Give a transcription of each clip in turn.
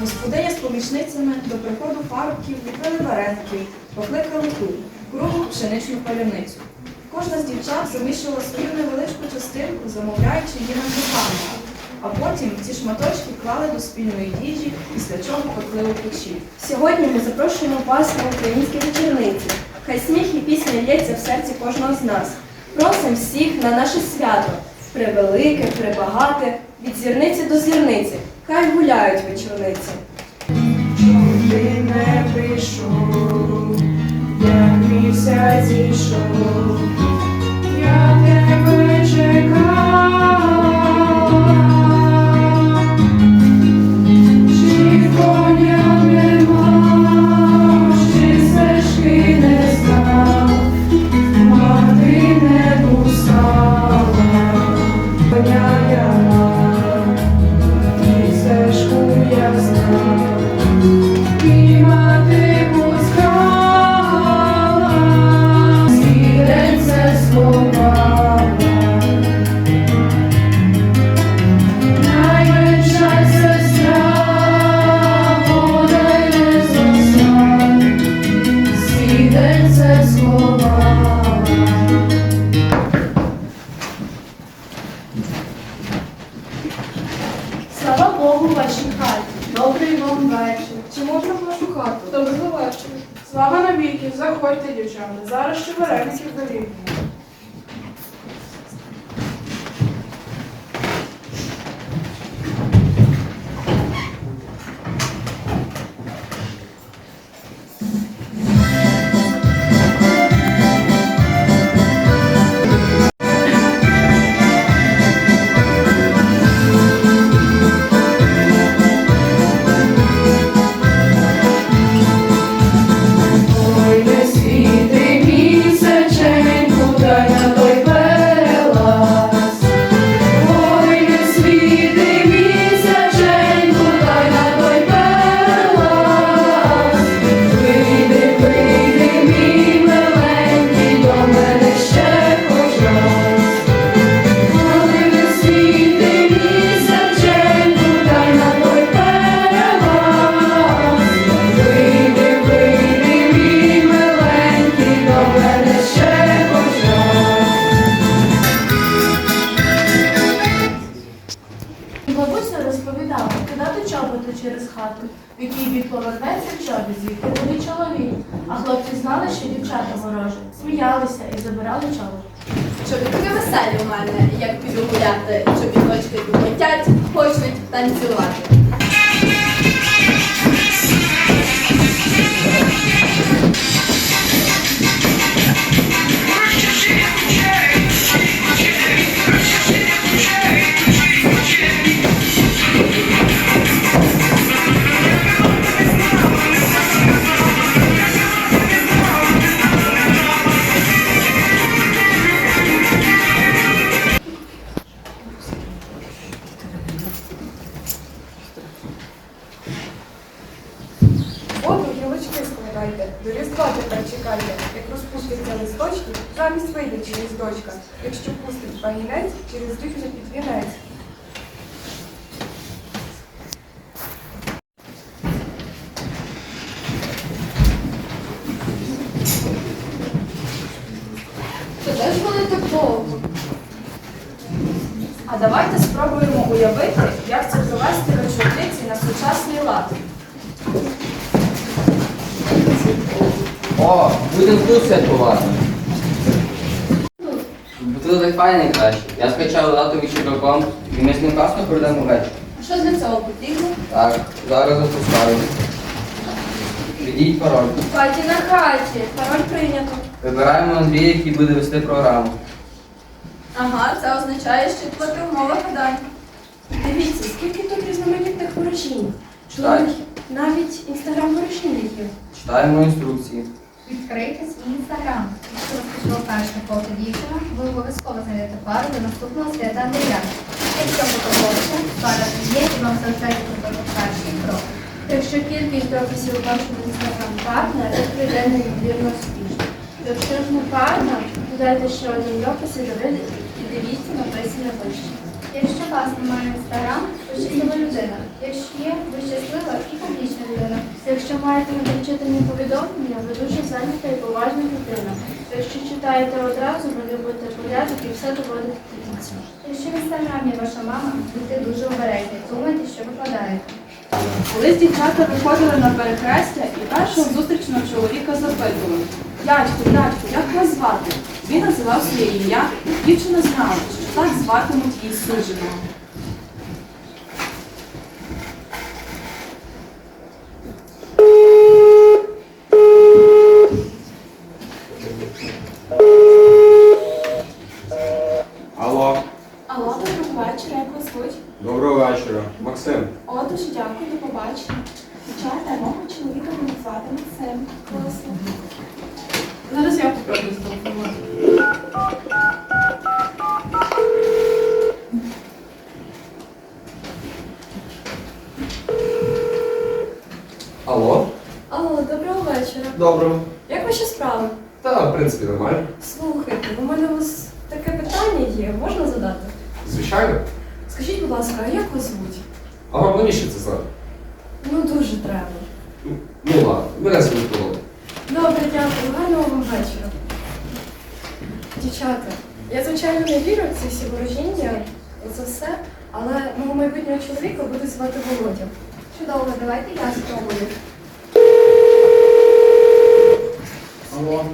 Господиня з помічницями до приходу парубків ліпили вареників, покликали ту, кругу пшеничну паляницю. Кожна з дівчат замішувала свою невеличку частинку, замовляючи її на кохання. А потім ці шматочки клали до спільної їжі, після чого пекли у печі. Сьогодні ми запрошуємо вас на українські вечорниці. Хай сміх і пісня лється в серці кожного з нас. Просимо всіх на наше свято. Превелике, пребагате, від зірниці до зірниці. Хай гуляють вечорниці. Ти не прийшов, як місяць зійшов, В вашій хаті. Добрий вам вечір. Чи можна в вашу хату? Доброго вечора. Слава навіки, заходьте, дівчата. Зараз ще вареників дорівнює. Через хату, в якій бік повернеться чобі, звідки буде чоловік. А хлопці знали, що дівчата ворожі, сміялися і забирали чоловік. Чобітки веселі у мене, як піду гуляти, чобіточки летять, хочуть танцювати. Чекайте. Як розпустяться листочки, замість вийде через дочка. Якщо пустить пагінець, через вже під вінець. А давайте спробуємо уявити, як це провести вечорниці на сучасний лад. О, будемо тут святкувати. Тут так файно краще. Я скачав дату вечірком, і ми з ним класно проведемо вечір. А що для цього потрібно? Так, зараз запускаю. Введіть пароль. Хаті на хаті. Пароль прийнято. Вибираємо Андрія, який буде вести програму. Ага, це означає, що плати умови гадань. Дивіться, скільки тут різноманітних ворожінь. Чоловік, навіть інстаграм ворожінників. Читаємо інструкції. Відкрийте свій інстаграм. Якщо розпочало перше фото дівчина, ви обов'язково знайдете пару до наступного свята Андрія. Якщо фотографія, пара є і вам залишається зробити перший крок. Якщо кількість дописів у вашому інстаграм парна, це прийде неймовірно успішно. Якщо ж не парна, додайте ще один допис і дивіться написане вище. Якщо вас немає інстаграм, ви щаслива людина. Якщо є, ви щаслива і публічна людина. Якщо маєте недочитані повідомлення, ви дуже зайнята і поважна людина. Якщо читаєте одразу, ви любите порядок і все доводите до. Якщо в інстаграмі ваша мама, будьте дуже обережні. Думайте, що викладаєте. Колись дівчата виходили на перехрестя і першого зустрічного чоловіка запитували. Дядьку, дядьку, як вас звати? Він називав своє ім'я, дівчина знала, що так зватимуть її судженого. Алло, Алло, доброго вечора, як вас звуть? доброго вечора. Максим. О, дуже дякую, до побачення. Дівчата, мого чоловіка буде звати Максим. Класно. Зараз я попробую зателефонувати. Алло? Алло, доброго вечора. Доброго. Як ваші справи? Та, в принципі, нормально. Слухайте, у мене у вас таке питання є, можна задати? Звичайно. Скажіть, будь ласка, а як вас звуть? А вам навіщо це знати? Ну дуже треба. Ну ладно, мене звуть Павло. Добре, дякую, гарного вам вечора. Дівчата, я звичайно не вірю в ці всі ворожіння, це все, але мого майбутнього чоловіка буде звати Володя. Чудово, давайте я спробую. Алло,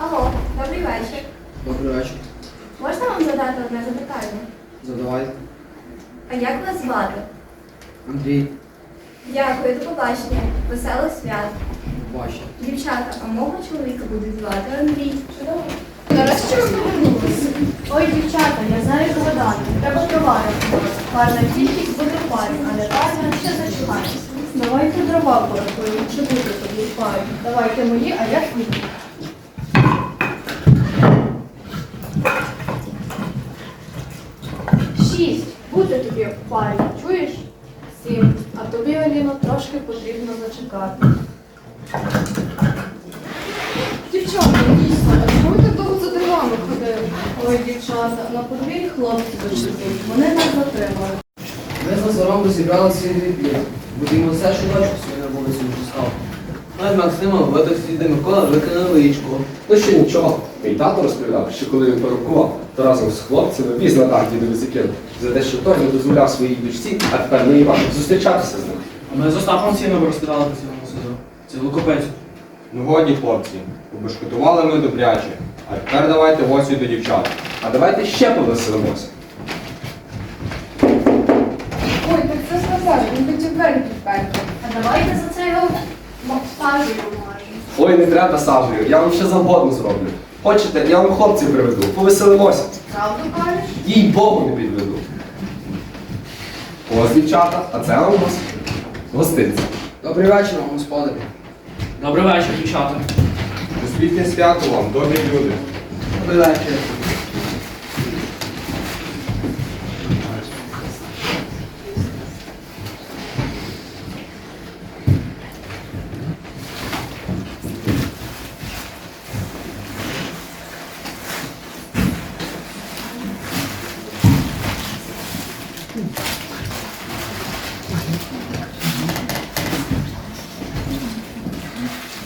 Алло, добрий вечір. добрий вечір. Можна вам задати одне запитання? Задавай. А як вас звати? Андрій, Дякую, до побачення. Веселих свят. бачу. Дівчата, а мого чоловіка буде звати Андрій. Чудово. Чого повернулися? Ой, дівчата, я знаю як гадати. Треба товари. Парна тільки буде парі, а не парна ще зачекається. Давайте дрова порахуємо, чи буде тобі парі. Давайте мої, а я твої. Шість. Буде тобі в парі, чуєш? Сім. А тобі, Аліно, трошки потрібно зачекати. Дівчата, дійсно, а чому ви так довго за дивами ходили? Дівчата, на подвір'ї хлопці дочекали. Вони нас затримали. Ми з Назаром розібрали свій двір. Будемо все, що дочку свою на вулицю не пускав. Ми з Максимом видав сліди Микола викинули личку. Ну ще нічого. Мій тато розповідав, що коли він порокував, то разом з хлопцями віз на дах дідові закинув. За те, що той не дозволяв своїй дочці, а тепер не Іван, зустрічатися з ним. А ми з Остапом Сіном розповідали по цілому суду. Це лукопець. Ну годі, хлопці, побешкотували ми добряче. А тепер давайте гості до дівчат. А давайте ще повеселимося. Ой, так це ж Назар, він хотів двері підперти. А давайте за це його стажі помажемо. Ой, не треба сажею, я вам ще завгодно зроблю. Хочете, я вам хлопців приведу, повеселимося. Правду кажеш? Їй Богу не підведу. Ось дівчата, а це вам гос- гостинці. Добрий вечір, вам, господарі. Добрий вечір, дівчата. Успішне свято вам, добрі люди. Добрий вечір.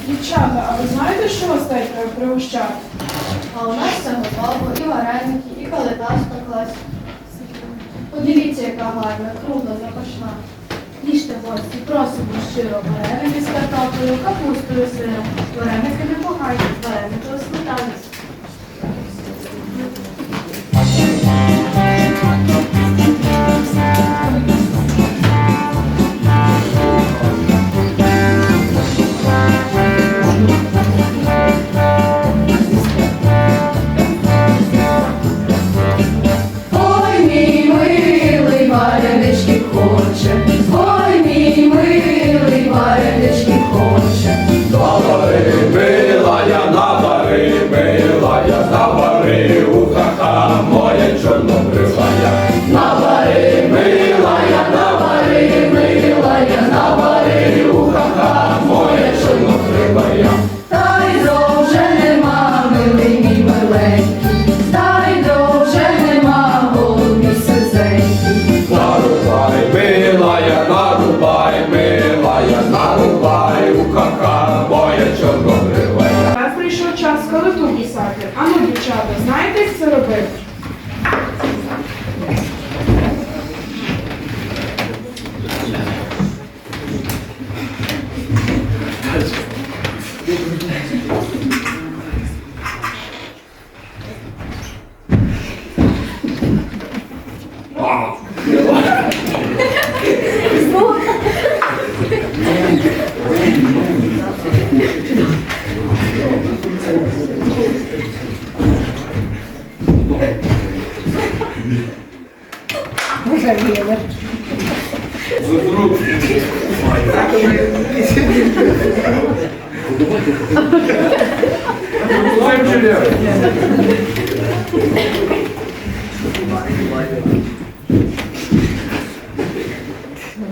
Дівчата, а ви знаєте, що вас так треба пригощати? А у нас все готово, і вареники, і калита спеклась. Подивіться, яка гарна, кругла, запашна. Їжте гості, просимо щиро вареники з картоплею, капустою сиром. Вареники непогані, вареники у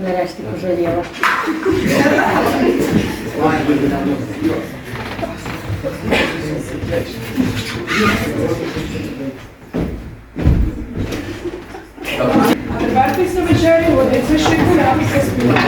Нарешті пожаліла. А тепер після вечері годиться ще й заспівати.